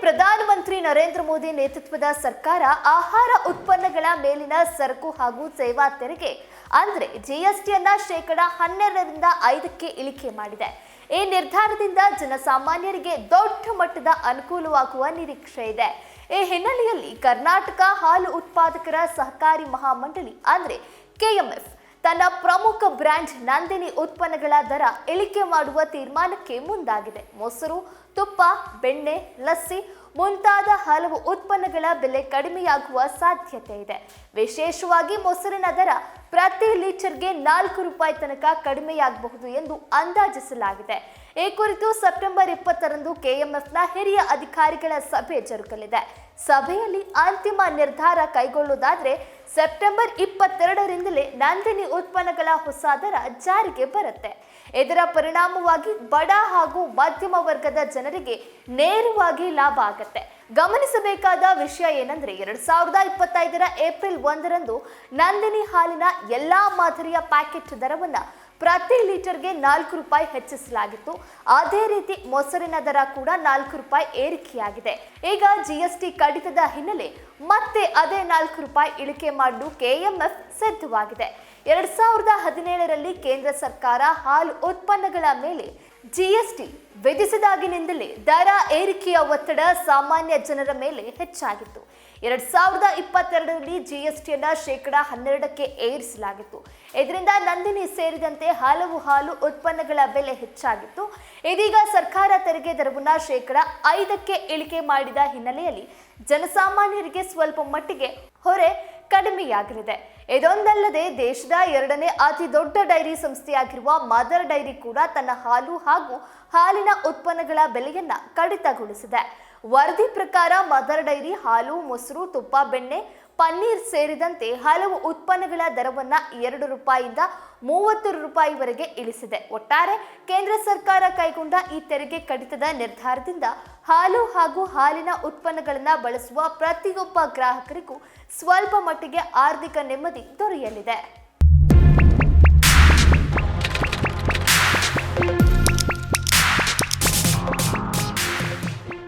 ಪ್ರಧಾನಮಂತ್ರಿ ನರೇಂದ್ರ ಮೋದಿ ನೇತೃತ್ವದ ಸರ್ಕಾರ ಆಹಾರ ಉತ್ಪನ್ನಗಳ ಮೇಲಿನ ಸರಕು ಹಾಗೂ ಸೇವಾ ತೆರಿಗೆ, ಅಂದ್ರೆ ಜಿಎಸ್ಟಿಯನ್ನ ಶೇಕಡ ಹನ್ನೆರಡರಿಂದ ಐದಕ್ಕೆ ಇಳಿಕೆ ಮಾಡಿದೆ. ಈ ನಿರ್ಧಾರದಿಂದ ಜನಸಾಮಾನ್ಯರಿಗೆ ದೊಡ್ಡ ಮಟ್ಟದ ಅನುಕೂಲವಾಗುವ ನಿರೀಕ್ಷೆ ಇದೆ. ಈ ಹಿನ್ನೆಲೆಯಲ್ಲಿ ಕರ್ನಾಟಕ ಹಾಲು ಉತ್ಪಾದಕರ ಸಹಕಾರಿ ಮಹಾಮಂಡಳಿ, ಅಂದ್ರೆ ಕೆಎಂಎಫ್ ತನ್ನ ಪ್ರಮುಖ ಬ್ರ್ಯಾಂಡ್ ನಂದಿನಿ ಉತ್ಪನ್ನಗಳ ದರ ಇಳಿಕೆ ಮಾಡುವ ತೀರ್ಮಾನಕ್ಕೆ ಮುಂದಾಗಿದೆ. ಮೊಸರು, ತುಪ್ಪ, ಬೆಣ್ಣೆ, ಲಸ್ಸಿ ಮುಂತಾದ ಹಲವು ಉತ್ಪನ್ನಗಳ ಬೆಲೆ ಕಡಿಮೆಯಾಗುವ ಸಾಧ್ಯತೆ ಇದೆ. ವಿಶೇಷವಾಗಿ ಮೊಸರಿನ ದರ ಪ್ರತಿ ಲೀಟರ್ಗೆ ನಾಲ್ಕು ರೂಪಾಯಿ ತನಕ ಕಡಿಮೆಯಾಗಬಹುದು ಎಂದು ಅಂದಾಜಿಸಲಾಗಿದೆ. ಈ ಕುರಿತು ಸೆಪ್ಟೆಂಬರ್ ಇಪ್ಪತ್ತರಂದು ಕೆಎಂಎಫ್ನ ಹಿರಿಯ ಅಧಿಕಾರಿಗಳ ಸಭೆ ಜರುಗಲಿದೆ. ಸಭೆಯಲ್ಲಿ ಅಂತಿಮ ನಿರ್ಧಾರ ಕೈಗೊಳ್ಳುವುದಾದ್ರೆ ಸೆಪ್ಟೆಂಬರ್ ಇಪ್ಪತ್ತೆರಡರಿಂದಲೇ ನಂದಿನಿ ಉತ್ಪನ್ನಗಳ ಹೊಸ ದರ ಜಾರಿಗೆ ಬರುತ್ತೆ. ಇದರ ಪರಿಣಾಮವಾಗಿ ಬಡ ಹಾಗೂ ಮಧ್ಯಮ ವರ್ಗದ ಜನರಿಗೆ ನೇರವಾಗಿ ಲಾಭ ಆಗುತ್ತೆ. ಗಮನಿಸಬೇಕಾದ ವಿಷಯ ಏನಂದ್ರೆ ಎರಡ್ ಸಾವಿರದ ಇಪ್ಪತ್ತೈದರ ಏಪ್ರಿಲ್ ಒಂದರಂದು ನಂದಿನಿ ಹಾಲಿನ ಎಲ್ಲಾ ಮಾದರಿಯ ಪ್ಯಾಕೆಟ್ ದರವನ್ನ ಪ್ರತಿ ಲೀಟರ್ಗೆ ನಾಲ್ಕು ರೂಪಾಯಿ ಹೆಚ್ಚಿಸಲಾಗಿತ್ತು. ಅದೇ ರೀತಿ ಮೊಸರಿನ ದರ ಕೂಡ ನಾಲ್ಕು ರೂಪಾಯಿ ಏರಿಕೆಯಾಗಿದೆ. ಈಗ ಜಿಎಸ್ಟಿ ಕಡಿತದ ಹಿನ್ನೆಲೆ ಮತ್ತೆ ಅದೇ ನಾಲ್ಕು ರೂಪಾಯಿ ಇಳಿಕೆ ಮಾಡಲು ಕೆಎಂಎಫ್ ಸಿದ್ಧವಾಗಿದೆ. ಎರಡ್ ಸಾವಿರದ ಹದಿನೇಳರಲ್ಲಿ ಕೇಂದ್ರ ಸರ್ಕಾರ ಹಾಲು ಉತ್ಪನ್ನಗಳ ಮೇಲೆ ಜಿಎಸ್ಟಿ ವಿಧಿಸಿದಾಗಿನಿಂದಲೇ ದರ ಏರಿಕೆಯ ಒತ್ತಡ ಸಾಮಾನ್ಯ ಜನರ ಮೇಲೆ ಹೆಚ್ಚಾಗಿತ್ತು. ಎರಡ್ ಸಾವಿರದ ಇಪ್ಪತ್ತೆರಡರಲ್ಲಿ ಜಿಎಸ್ಟಿಯನ್ನ ಶೇಕಡ ಹನ್ನೆರಡಕ್ಕೆ ಏರಿಸಲಾಗಿತ್ತು. ಇದರಿಂದ ನಂದಿನಿ ಸೇರಿದಂತೆ ಹಲವು ಹಾಲು ಉತ್ಪನ್ನಗಳ ಬೆಲೆ ಹೆಚ್ಚಾಗಿತ್ತು. ಇದೀಗ ಸರ್ಕಾರ ತೆರಿಗೆ ದರವನ್ನ ಶೇಕಡ ಐದಕ್ಕೆ ಇಳಿಕೆ ಮಾಡಿದ ಹಿನ್ನೆಲೆಯಲ್ಲಿ ಜನಸಾಮಾನ್ಯರಿಗೆ ಸ್ವಲ್ಪ ಮಟ್ಟಿಗೆ ಹೊರೆ ಕಡಿಮೆಯಾಗಲಿದೆ. ಇದೊಂದಲ್ಲದೆ ದೇಶದ ಎರಡನೇ ಅತಿ ದೊಡ್ಡ ಡೈರಿ ಸಂಸ್ಥೆಯಾಗಿರುವ ಮದರ್ ಡೈರಿ ಕೂಡ ತನ್ನ ಹಾಲು ಹಾಗೂ ಹಾಲಿನ ಉತ್ಪನ್ನಗಳ ಬೆಲೆಯನ್ನ ಕಡಿತಗೊಳಿಸಿದೆ. ವರದಿ ಪ್ರಕಾರ ಮದರ್ ಡೈರಿ ಹಾಲು, ಮೊಸರು, ತುಪ್ಪ, ಬೆಣ್ಣೆ ಪನ್ನೀರ್ ಸೇರಿದಂತೆ ಹಲವು ಉತ್ಪನ್ನಗಳ ದರವನ್ನು ಎರಡು ರೂಪಾಯಿಯಿಂದ ಮೂವತ್ತು ರೂಪಾಯಿವರೆಗೆ ಇಳಿಸಿದೆ. ಒಟ್ಟಾರೆ ಕೇಂದ್ರ ಸರ್ಕಾರ ಕೈಗೊಂಡ ಈ ತೆರಿಗೆ ಕಡಿತದ ನಿರ್ಧಾರದಿಂದ ಹಾಲು ಹಾಗೂ ಹಾಲಿನ ಉತ್ಪನ್ನಗಳನ್ನು ಬಳಸುವ ಪ್ರತಿಯೊಬ್ಬ ಗ್ರಾಹಕರಿಗೂ ಸ್ವಲ್ಪ ಮಟ್ಟಿಗೆ ಆರ್ಥಿಕ ನೆಮ್ಮದಿ ದೊರೆಯಲಿದೆ.